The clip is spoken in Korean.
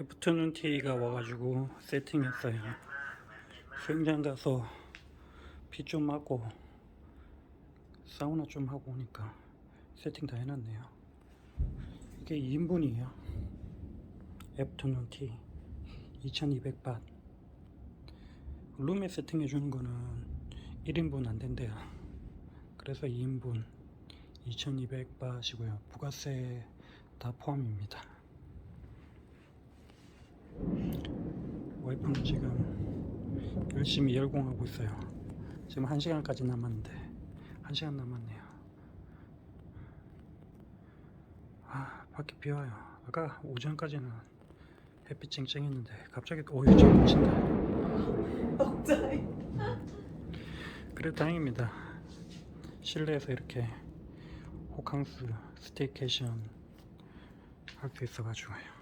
애프터눈 티가 와가지고 세팅했어요. 수영장 가서 비 좀 맞고 사우나 좀 하고 오니까 세팅 다 해놨네요. 이게 2인분이에요. 애프터눈 티 2200밭. 룸에 세팅해 주는 거는 1인분 안 된대요. 그래서 2인분 2200밭이고요. 부가세 다 포함입니다. 와이프는 지금 열심히 열공하고 있어요. 지금 1시간까지 남았는데 1시간 남았네요. 아 밖에 비 와요. 아까 오전까지는 햇빛 쨍쨍했는데 갑자기 또 오유 좀 친다. 억자리. 그래도 다행입니다. 실내에서 이렇게 호캉스 스테이케이션 할 수 있어가지고요.